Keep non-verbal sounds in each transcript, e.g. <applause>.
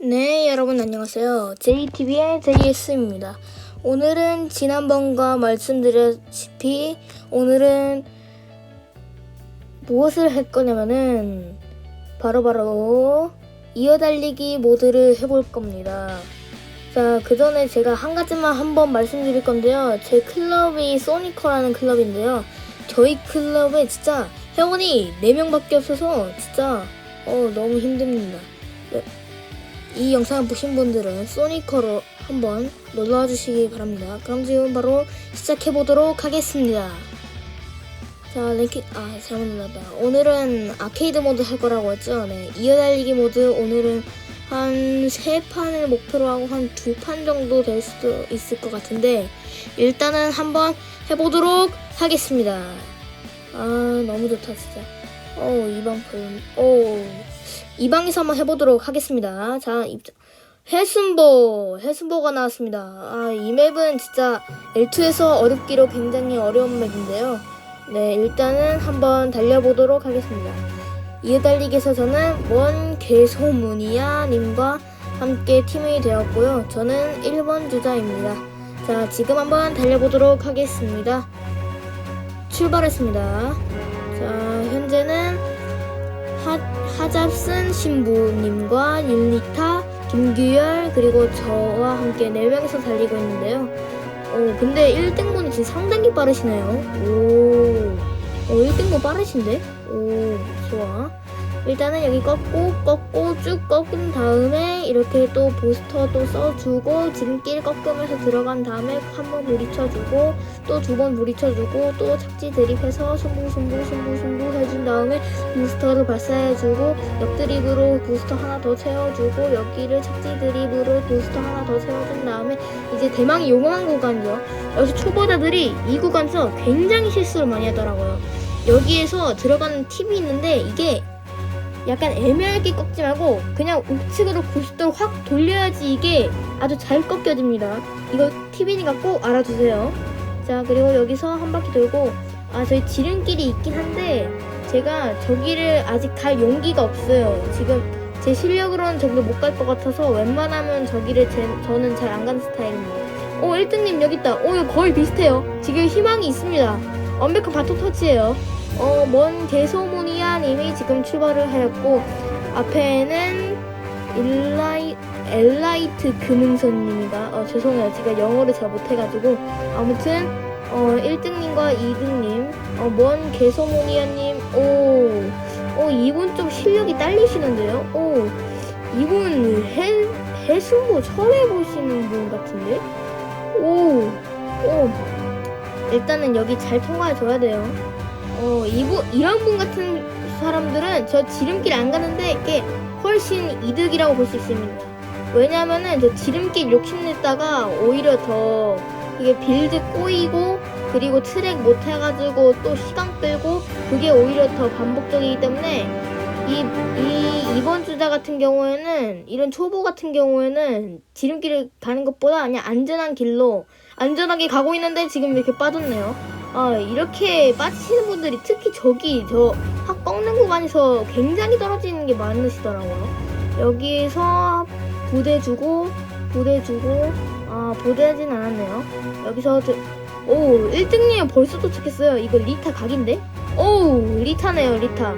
네, 여러분 안녕하세요. JTV의 JS입니다. 오늘은 지난번과 말씀드렸다시피 오늘은 무엇을 할 거냐면은 바로 바로 이어달리기 모드를 해볼 겁니다. 자, 그 전에 제가 한 가지만 한번 말씀드릴 건데요. 제 클럽이 소니커라는 클럽인데요. 저희 클럽에 진짜 회원이 4명밖에 없어서 진짜 어, 너무 힘듭니다. 이 영상을 보신 분들은 소니커로 한번 놀러와 주시기 바랍니다. 그럼 지금 바로 시작해 보도록 하겠습니다. 자, 랭킹, 아, 잘못 눌렀다. 오늘은 아케이드 모드 할 거라고 했죠? 네. 이어 달리기 모드 오늘은 한 세 판을 목표로 하고 한 두 판 정도 될 수도 있을 것 같은데, 일단은 한번 해보도록 하겠습니다. 아, 너무 좋다, 진짜. 어, 이방 편, 오. 이 방에서 한번 해보도록 하겠습니다. 자. 해순보, 해순보가 나왔습니다. 아, 이 맵은 진짜 L2에서 어렵기로 굉장히 어려운 맵인데요. 네, 일단은 한번 달려보도록 하겠습니다. 이어달리기에서 저는 뭔 개소문이야 님과 함께 팀이 되었고요. 저는 1번 주자입니다. 자, 지금 한번 달려보도록 하겠습니다. 출발했습니다. 자, 현재는 하, 하잡슨 신부님과 율리타, 김규열 그리고 저와 함께 4명이서 달리고 있는데요. 어, 근데 1등분이 지금 상당히 빠르시네요. 오, 어, 1등분 빠르신데? 오, 좋아. 일단은 여기 꺾고 꺾고 쭉 꺾은 다음에 이렇게 또 부스터 또 써주고 지름길 꺾으면서 들어간 다음에 한번 부딪혀주고 또 두번 부딪혀주고 또 착지 드립해서 승부 해준 다음에 부스터를 발사해주고 옆드립으로 부스터 하나 더 채워주고 여기를 착지 드립으로 부스터 하나 더 채워준 다음에 이제 대망의 요만한 구간이죠. 여기서 초보자들이 이 구간에서 굉장히 실수를 많이 하더라고요. 여기에서 들어가는 팁이 있는데 이게 약간 애매하게 꺾지 말고 그냥 우측으로 90도로 확 돌려야지 이게 아주 잘 꺾여집니다. 이거 팁이니까 꼭 알아두세요. 자 그리고 여기서 한 바퀴 돌고 아 저희 지름길이 있긴 한데 제가 저기를 아직 갈 용기가 없어요. 지금 제 실력으로는 저기를 못 갈 것 같아서 웬만하면 저기를 제, 저는 잘 안 가는 스타일입니다. 오 1등님 여기 있다. 오 거의 비슷해요. 지금 희망이 있습니다. 완벽한 바톤 터치예요. 어, 먼 개소문이야 님이 지금 출발을 하였고 앞에는 일라이, 엘라이트 금응선님이다. 어, 죄송해요. 제가 영어를 잘 못해가지고 아무튼 어, 1등님과 2등님 어, 먼 개소문이야님 오, 오 이분 좀 실력이 딸리시는데요. 오, 이분 해, 해승부 처음 해보시는 분 같은데? 오, 오. 일단은 여기 잘 통과해줘야 돼요. 어, 이분, 이런 분 같은 사람들은 저 지름길 안 가는데 이게 훨씬 이득이라고 볼 수 있습니다. 왜냐면은 저 지름길 욕심냈다가 오히려 더 이게 빌드 꼬이고 그리고 트랙 못 해가지고 또 시간 끌고 그게 오히려 더 반복적이기 때문에 이, 이 이번 주자 같은 경우에는 이런 초보 같은 경우에는 지름길을 가는 것보다 그냥 안전한 길로 안전하게 가고 있는데 지금 이렇게 빠졌네요. 아 이렇게 빠지시는 분들이 특히 저기 저 확 꺾는 구간에서 굉장히 떨어지는 게 많으시더라고요. 여기서 부대 주고 부대 주고 아 부대하진 않았네요. 여기서 저, 오 1등님 벌써 도착했어요. 이거 리타 각인데? 오 리타네요 리타.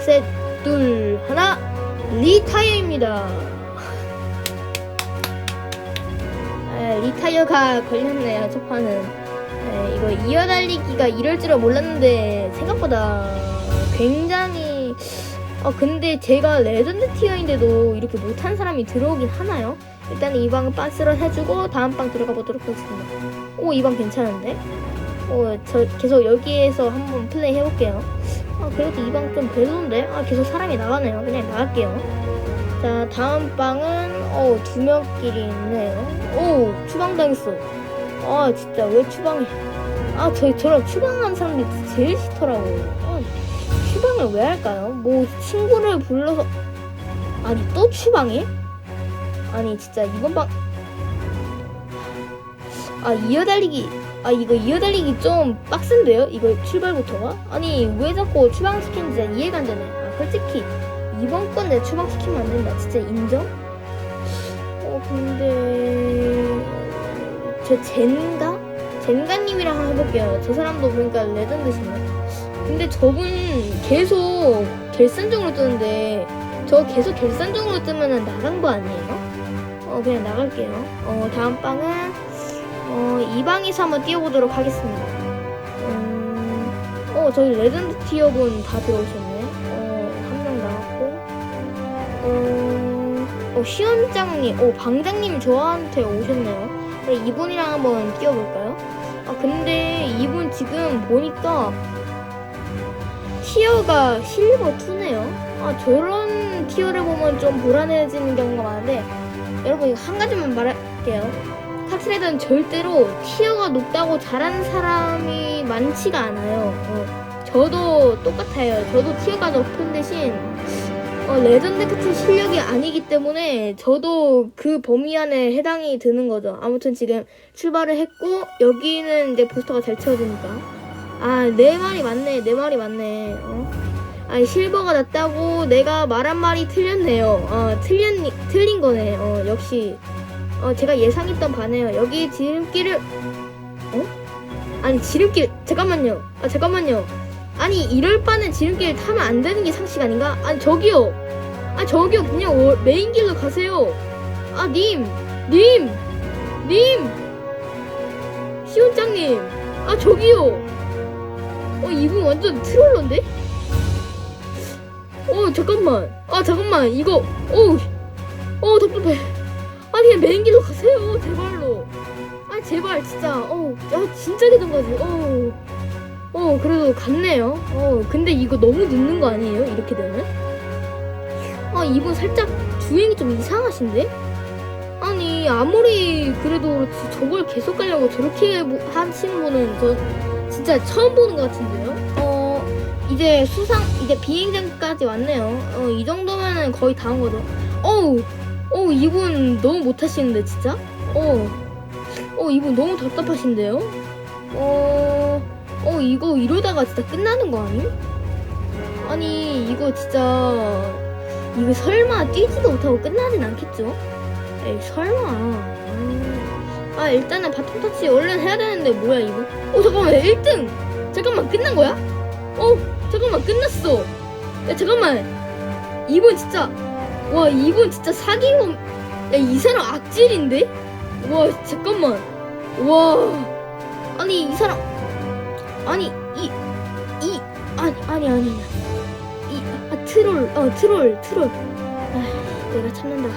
셋 둘 하나 리타이어입니다. <laughs> 아, 리타이어가 걸렸네요 첫 판은. 네, 이거 이어 달리기가 이럴 줄은 몰랐는데 생각보다 굉장히 어 근데 제가 레전드 티어인데도 이렇게 못한 사람이 들어오긴 하나요? 일단 이 방은 박스를 해주고 다음 방 들어가 보도록 하겠습니다. 오 이 방 괜찮은데? 오저 계속 여기에서 한번 플레이 해볼게요. 아 그래도 이 방 좀 별론데? 아 계속 사람이 나가네요. 그냥 나갈게요. 자 다음 방은 어두 명끼리 있네요. 오 추방 당했어. 아 진짜 왜 추방해? 아 저, 저런 추방하는 사람들이 제일 싫더라고요. 아, 추방을 왜 할까요? 뭐 친구를 불러서 아니 또 추방해? 아니 진짜 이번 방 아 이어달리기 아 이거 이어달리기 좀 빡센데요? 이거 출발부터가? 아니 왜 자꾸 추방시키는지 잘 이해가 안 되네 아 솔직히 이번 건 내 추방시키면 안 된다 진짜 인정? 근데 저 젠가? 젠가님이랑 해볼게요. 저 사람도 보니까 레전드시네. 근데 저분 계속 결산종으로 뜨는데 저 계속 결산종으로 뜨면은 나간 거 아니에요? 어 그냥 나갈게요. 어 다음 방은 어 이 방에서 한번 뛰어보도록 하겠습니다. 음, 어 저기 레전드 티어분 다 들어오셨네. 어한 명 나왔고 어, 어 시원장님, 어 방장님 저한테 오셨네요. 그럼 이분이랑 한번 뛰어볼까요? 아 근데 이분 지금 보니까 티어가 실버 2네요. 아 저런 티어를 보면 좀 불안해지는 경우가 많은데 여러분 이거 한 가지만 말할게요. 카트레드는 절대로 티어가 높다고 잘하는 사람이 많지가 않아요. 어, 저도 똑같아요. 저도 티어가 높은 대신 어, 레전드 같은 실력이 아니기 때문에 저도 그 범위 안에 해당이 드는 거죠. 아무튼 지금 출발을 했고 여기는 이제 부스터가 잘 채워지니까. 아 내 말이 맞네 내 말이 맞네. 어? 아니 실버가 낫다고 내가 말한 말이 틀렸네요. 어 틀린 틀린 거네. 어 역시. 어 제가 예상했던 바네요. 여기 지름길을 어? 아니 지름길 잠깐만요. 아 잠깐만요. 아니 이럴 바는 지름길 타면 안 되는 게 상식 아닌가? 아니 저기요 아 저기요. 그냥 월- 메인 길로 가세요. 아 님. 님! 님! 시원장님. 아 저기요. 어 이분 완전 트롤러인데? 어 잠깐만. 아 잠깐만. 이거 어우 어 답답해 아니 그냥 메인 길로 가세요. 제발로. 아 제발 진짜. 야 진짜 대단하지 어우 어 그래도 갔네요. 어 근데 이거 너무 늦는 거 아니에요? 이렇게 되면 아 이분 살짝 주행이 좀 이상하신데? 아니 아무리 그래도 저걸 계속 가려고 저렇게 뭐- 하시는 분은 저 진짜 처음 보는 것 같은데요? 어 이제 수상 이제 비행장까지 왔네요. 어 이 정도면은 거의 다온 거죠. 어우 어우 이분 너무 못하시는데 진짜? 어, 어 이분 너무 답답하신데요? 어, 어 이거 이러다가 진짜 끝나는 거 아님? 아니 이거 진짜 이거 설마 뛰지도 못하고 끝나진 않겠죠? 에이 설마 음. 아 일단은 바톤 터치 얼른 해야 되는데 뭐야 이거 어 잠깐만 1등 잠깐만 끝난 거야? 어 잠깐만 끝났어 야 잠깐만 이분 진짜 와 이분 진짜 사기범 야이 사람 악질인데? 와 잠깐만 와 아니 이 사람 아니 이 이 아니 아니 아니 이 아, 트롤 어 트롤 트롤 아 내가 참는다.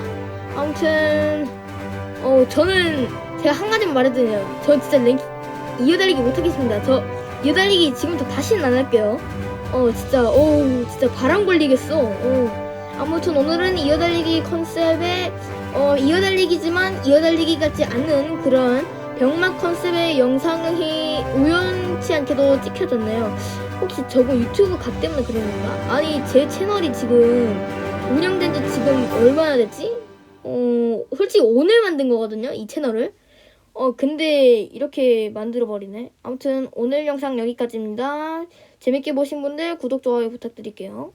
아무튼 어 저는 제가 한 가지만 말해드려요 저 진짜 랭킹 이어달리기 못하겠습니다. 저 이어달리기 지금부터 다시는 안 할게요. 어 진짜 어 진짜 바람 걸리겠어. 어. 아무튼 오늘은 이어달리기 컨셉의 어 이어달리기지만 이어달리기 같지 않는 그런 병맛 컨셉의 영상이 우연치 않게도 찍혀졌네요. 혹시 저거 유튜브 각 때문에 그런 건가? 아니 제 채널이 지금 운영된 지 지금 얼마나 됐지? 어 솔직히 오늘 만든 거거든요 이 채널을. 어 근데 이렇게 만들어 버리네. 아무튼 오늘 영상 여기까지입니다. 재밌게 보신 분들 구독 좋아요 부탁드릴게요